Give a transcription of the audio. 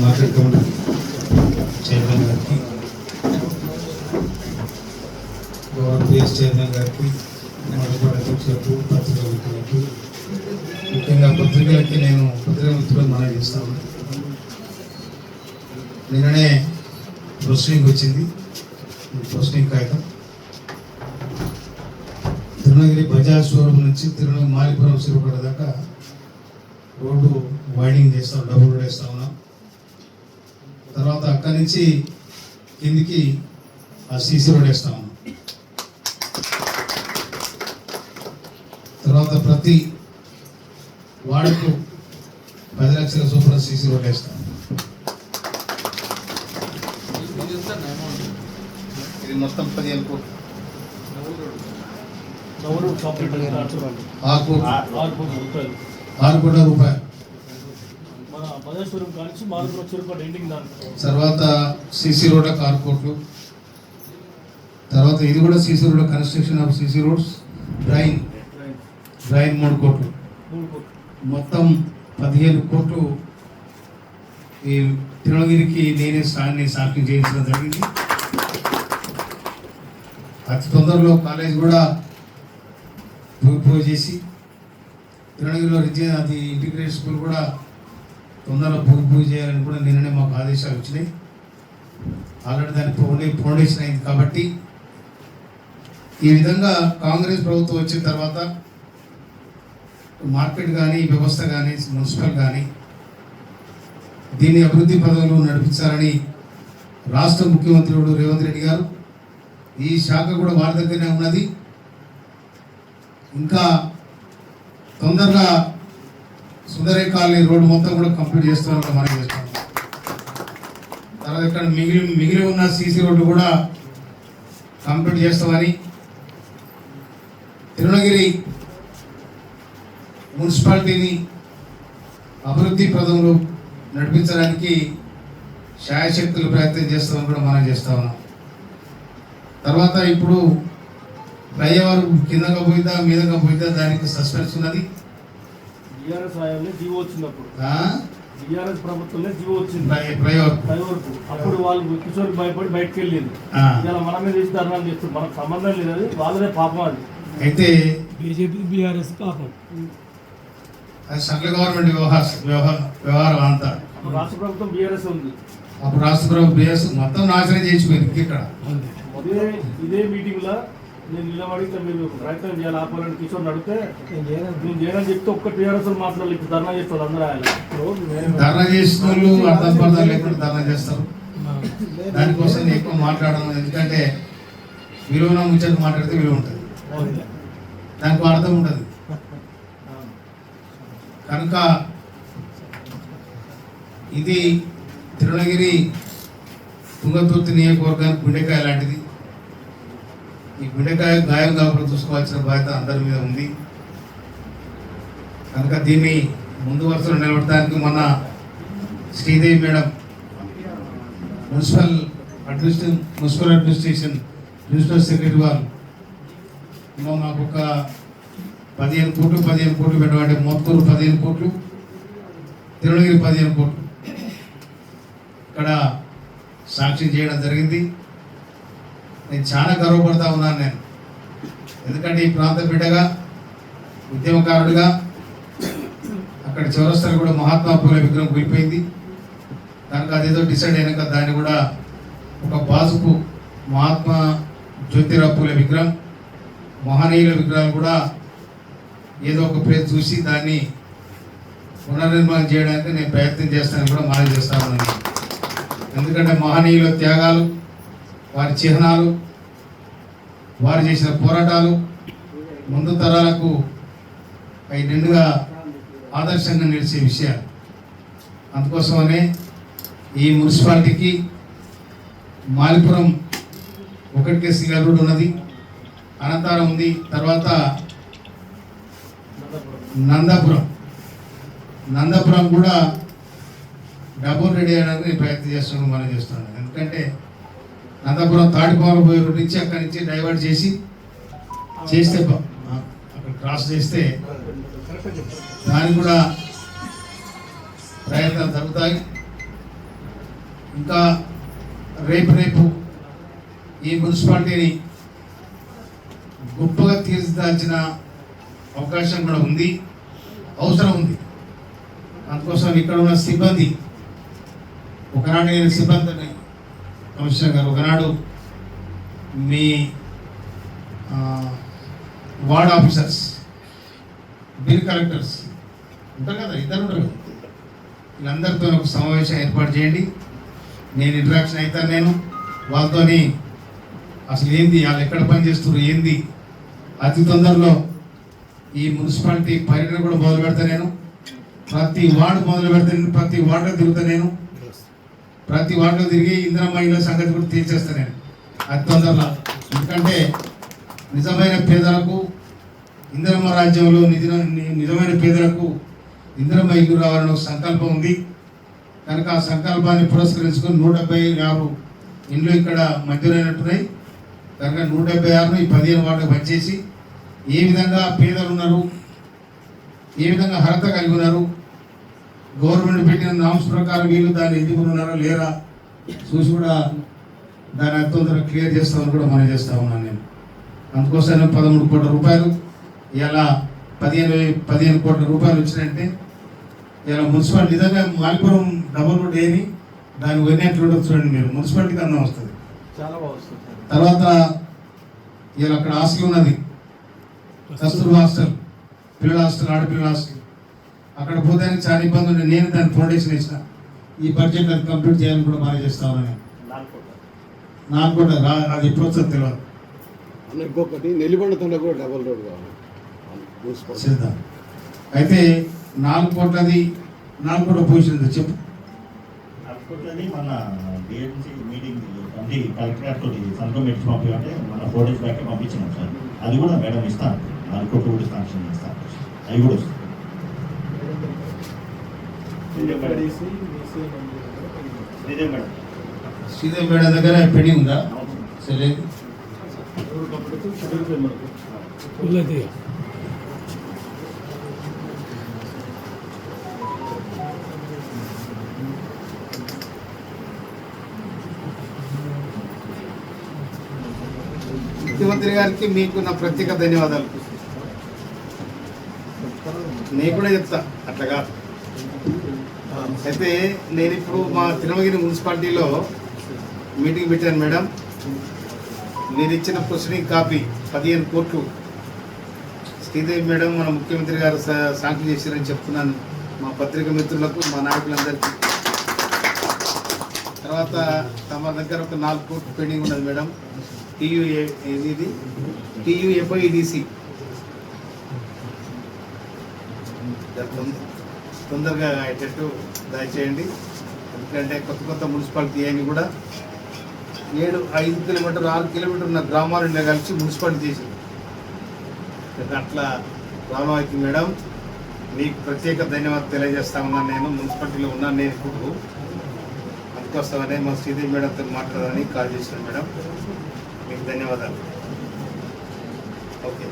Market committee chairman గారికి PS chairman గారికి మొదటి అధ్యక్షులకు పత్రికా మిత్రులకు ముఖ్యంగా పత్రికలకి నేను పత్రికా మిత్రులకు మనం చేస్తాను నిన్ననే ప్రొసీడింగ్ వచ్చింది. ప్రొసీడింగ్ కాగితం తిరునగిరి బజాజ్ షోరూమ్ నుంచి తిరునగిరి మాలిపురం సిరుపడ దాకా రోడ్డు వైడింగ్ చేస్తాం డబుల్ రోడ్ వేస్తా ఉన్నాం. తర్వాత అక్కడి నుంచి కిందికి ఆ సీసీ రోడ్ వేస్తా. తర్వాత ప్రతి వాడకు పది లక్షల సూపర్ సీసీ రోడ్ వేస్తాం. ఇది మొత్తం పదిహేను కోట్లు. ఆరు కోట్ల రూపాయలు ఆరు కోట్ల రూపాయలు మన మధేశ్వరం కానించి మారుపురం చెరుపటి ఎండింగ్ దాంట్లో తర్వాత. సీసీ రోడ్ ఆరు కోట్లు తర్వాత ఇది కూడా CC road construction of CC roads drain drain మూడు కోట్లు. మొత్తం పదిహేను కోట్లు ఈ తిరుమలగిరికి నేనే సాన్ని సాక్షి చేయించడం జరిగింది. అతి తొందరలో కాలేజ్ కూడా భూమి చేసి తిరుమలగిరిలో రిజియన్ అది ఇంటిగ్రేటెడ్ స్కూల్ కూడా తొందరలో భూమి పూజ చేయాలని కూడా నిన్ననే మాకు ఆదేశాలు వచ్చినాయి. ఆల్రెడీ దాని ఫౌండే ఫౌండేషన్ అయింది కాబట్టి ఈ విధంగా కాంగ్రెస్ ప్రభుత్వం వచ్చిన తర్వాత మార్కెట్ కానీ వ్యవస్థ కానీ మున్సిపల్ కానీ దీన్ని అభివృద్ధి పదవులు నడిపించాలని రాష్ట్ర ముఖ్యమంత్రుడు రేవంత్ రెడ్డి గారు ఈ శాఖ కూడా వారి దగ్గరనే ఉన్నది. ఇంకా తొందరగా సుందరి కాలనీ రోడ్డు మొత్తం కూడా కంప్లీట్ చేస్తామని మనం చేస్తాం తర్వాత ఇక్కడ మిగిలి మిగిలి ఉన్న సీసీ రోడ్డు కూడా కంప్లీట్ చేస్తామని తిరుణగిరి మున్సిపాలిటీని అభివృద్ధి ప్రదంలో నడిపించడానికి శాయశక్తులు ప్రయత్నం చేస్తామని కూడా మనం చేస్తా ఉన్నాం. తర్వాత ఇప్పుడు ఫ్లైఓవర్ కిందగా పోయిందా మీదగా పోయిందా దానికి సస్పెన్స్ ఉన్నది బీఆర్ఎస్ హయాంలో జీవో వచ్చినప్పుడు. ఆ? బీఆర్ఎస్ ప్రభుత్వంలో జీవో వచ్చింది. డ్రైవర్కు అప్పుడు వాళ్ళు కిషోర్ భయపడి బయటకు వెళ్ళింది. ఇలా మన మీద వేసి ధర్నాలు చేస్తారు మనకు సంబంధం లేదు అది వాళ్ళదే పాపం అది. అయితే బీజేపీ బీఆర్ఎస్ పాపం. అది సెంట్రల్ గవర్నమెంట్ వ్యవహార వ్యవహారం వ్యవహారం అంతా. అప్పుడు రాష్ట్ర ప్రభుత్వం బీఆర్ఎస్ ఉంది. అప్పుడు రాష్ట్ర ప్రభుత్వం బిఎస్ మొత్తం నాశనం చేసిపోయింది. ఇక్కడ ఇదే ఇదే మీటింగ్లో నేను నిలబడి ఇట్లా మీరు ప్రయత్నం చేయాలి ఆపాలని కిషోర్ అడిగితే నేను చేయనని చెప్తే ఒక్క టీఆర్ఎస్ మాట్లాడాలి ఇప్పుడు ధర్నా చేస్తారు అందరూ ఆయన. ధర్నా చేసిన వాళ్ళు అర్థం పర్థం లేకుండా ధర్నా చేస్తారు. దానికోసం నేను ఎక్కువ మాట్లాడను ఎందుకంటే విలువన ముచ్చట మాట్లాడితే విలువ ఉంటుంది. దానికి అర్థం ఉంటుంది. కనుక ఇది తిరుణగిరి తుంగతుర్తి నియోజకవర్గానికి గుండెకాయ లాంటిది. ఈ గుండెకాయ గాయం కాకుండా చూసుకోవాల్సిన బాధ్యత అందరి మీద ఉంది. కనుక దీన్ని ముందు వరుసలో నిలబడటానికి మొన్న Sridevi madam municipal administration municipal administration principal secretary వారు ఏమో మాకు ఒక పదిహేను కోట్లు పదిహేను కోట్లు పెట్టబడి మొత్తూరు పదిహేను కోట్లు తిరుణగిరి పదిహేను కోట్లు. ఇక్కడ సాక్ష్యం చేయడం జరిగింది. నేను చాలా గర్వపడతా ఉన్నాను నేను. ఎందుకంటే ఈ ప్రాంత బిడ్డగా ఉద్యమకారుడిగా అక్కడ చౌరస్తాలు కూడా మహాత్మా పూలే విగ్రహం కూలిపోయింది. దానికి అదేదో డిసైడ్ అయినాక దాన్ని కూడా ఒక బాజుకు మహాత్మా జ్యోతిరావు పూలే విగ్రహం మహనీయుల విగ్రహాలు కూడా ఏదో ఒక ప్లేస్ చూసి దాన్ని పునర్నిర్మాణం చేయడానికి నేను ప్రయత్నం చేస్తానని కూడా మనం చేస్తా ఉన్నాను. ఎందుకంటే మహనీయుల త్యాగాలు వారి చిహ్నాలు వారు చేసిన పోరాటాలు ముందు తరాలకు అవి నిండుగా ఆదర్శంగా నిలిచే విషయాలు. అందుకోసమనే ఈ మున్సిపాలిటీకి మాలిపురం ఒకటికే సింగల్ రోడ్ ఉన్నది. అనంతరం ఉంది. తర్వాత నందాపురం. నందాపురం కూడా డబుల్ రెడీ అయ్యడానికి ప్రయత్నం చేస్తున్నాం మనం చేస్తున్నాం ఎందుకంటే నందాపురం తాటిపాలు రోడ్ నుంచి అక్కడి నుంచి డైవర్ట్ చేసి చేస్తే అక్కడ క్రాస్ చేస్తే దానికి కూడా ప్రయత్నాలు జరుగుతాయి. ఇంకా రేపు రేపు ఈ మున్సిపాలిటీని గొప్పగా తీర్చిదాల్చిన అవకాశం కూడా ఉంది. అవసరం ఉంది. అందుకోసం ఇక్కడ ఉన్న సిబ్బంది ఒకనాడు నేను సిబ్బందిని కమిషనర్ గారు ఒకనాడు మీ వార్డ్ ఆఫీసర్స్ బిల్ కలెక్టర్స్ ఉంటారు కదా ఇద్దరు ఉంటారు. వీళ్ళందరితో ఒక సమావేశం ఏర్పాటు చేయండి. నేను ఇంటరాక్షన్ అవుతాను నేను. వాళ్ళతోని అసలు ఏంది వాళ్ళు ఎక్కడ పని ఏంది? అతి తొందరలో ఈ మున్సిపాలిటీ పర్యటన కూడా మొదలు పెడతా నేను. ప్రతి వార్డు మొదలు పెడతా నేను ప్రతి వార్డులో తిరుగుతా నేను. ప్రతి వార్డులో తిరిగి ఇందిరమ్మ ఇళ్ళ సంగతి కూడా తీర్చేస్తా నేను అతి తొందరలో. ఎందుకంటే నిజమైన పేదలకు ఇందిరమ్మ రాజ్యంలో నిజ నిజమైన పేదలకు ఇందిరమ్మ ఇల్లు రావాలని ఒక సంకల్పం ఉంది. కనుక ఆ సంకల్పాన్ని పురస్కరించుకొని నూట డెబ్బై ఆరు ఇండ్లు ఇక్కడ మంజూరైనట్టున్నాయి కనుక నూట డెబ్బై ఆరును ఈ పదిహేను వార్డుకు పనిచేసి ఏ విధంగా పేదలు ఉన్నారు ఏ విధంగా అర్హత కలిగి ఉన్నారు గవర్నమెంట్ పెట్టిన నామ్స్ ప్రకారం వీళ్ళు దాన్ని ఎందుకు ఉన్నారో లేరా? చూసి కూడా దాన్ని అత్యంత క్లియర్ చేస్తామని కూడా మనం చేస్తా ఉన్నాను నేను. అందుకోసం పదమూడు కోట్ల రూపాయలు ఇలా పదిహేను పదిహేను కోట్ల రూపాయలు వచ్చినాయంటే ఇలా మున్సిపాలిటీ నిజంగా మాలిపురం డబుల్ రోడ్ ఏని దాని ఉండదు చూడండి మీరు. మున్సిపాలిటీకి అందం వస్తుంది. చాలా తర్వాత ఇలా అక్కడ హాస్టల్ ఉన్నది. కస్తూర్బా హాస్టల్ పిల్లల హాస్టల్ ఆడపిల్లల హాస్టల్. అక్కడ పోతానికి చాలా ఇబ్బంది ఉంది నేను దాని ఫౌండేషన్ ఇచ్చిన ఈ బడ్జెట్ అది కంప్లీట్ చేయాలని కూడా బాగా చేస్తా ఉన్నాను నాకు కూడా రా అది ఎప్పుడు వస్తుందో తెలియదు అన్న ఇంకొకటి నెల్లిబండతంలో కూడా డబల్ రోడ్ కావాలి. అయితే నాలుగు కోట్లది నాలుగు కోట్ల పొజిషన్ ఉంది చెప్పు. అనుకుంటుంది మన డిఎంసీ మీటింగ్ అంటే కలెక్టరేట్ తోటి సంతకం పెట్టి మన ఫోర్ డేస్ బ్యాక్ పంపించినాం సార్. అది కూడా మేడం ఇస్తాను. నాలుగు కోట్లు కూడా శాంక్షన్ చేస్తాను. అవి కూడా వస్తాయి శ్రీదేవి మేడం. దగ్గర పెండింగ్ ఉందా? సరే. ముఖ్యమంత్రి గారికి మీకు నా ప్రత్యేక ధన్యవాదాలు. నేను కూడా చెప్తా అట్లాగా అయితే నేను ఇప్పుడు మా తిరుమగిరి మున్సిపాలిటీలో మీటింగ్ పెట్టాను మేడం. నేను ఇచ్చిన ప్రొసీడింగ్ కాపీ పదిహేను కోట్లు. శ్రీదేవి మేడం మన ముఖ్యమంత్రి గారు సా- సాంక్షన్ చేశారని చెప్తున్నాను. మా పత్రిక మిత్రులకు మా నాయకులందరికీ. తర్వాత తమ దగ్గర ఒక నాలుగు కోట్లు పెండింగ్ ఉన్నది మేడం. టీయూఏ ఇది టీయూఎఫ్ఐడిసి తొందరగా అయ్యేటట్టు దయచేయండి. ఎందుకంటే కొత్త కొత్త మున్సిపాలిటీ అని కూడా ఏడు ఐదు కిలోమీటర్ ఆరు కిలోమీటర్ ఉన్న గ్రామాలను కలిసి మున్సిపాలిటీ చేసింది. అట్లా రామావతి మేడం. మీకు ప్రత్యేక ధన్యవాదాలు తెలియజేస్తా ఉన్నాను నేను. మున్సిపాలిటీలో ఉన్నాను నేను ఇప్పుడు. అందుకోసమనే మా శ్రీదేవి మేడంతో మాట్లాడాలని కాల్ చేశాను మేడం. మీకు ధన్యవాదాలు. ఓకే.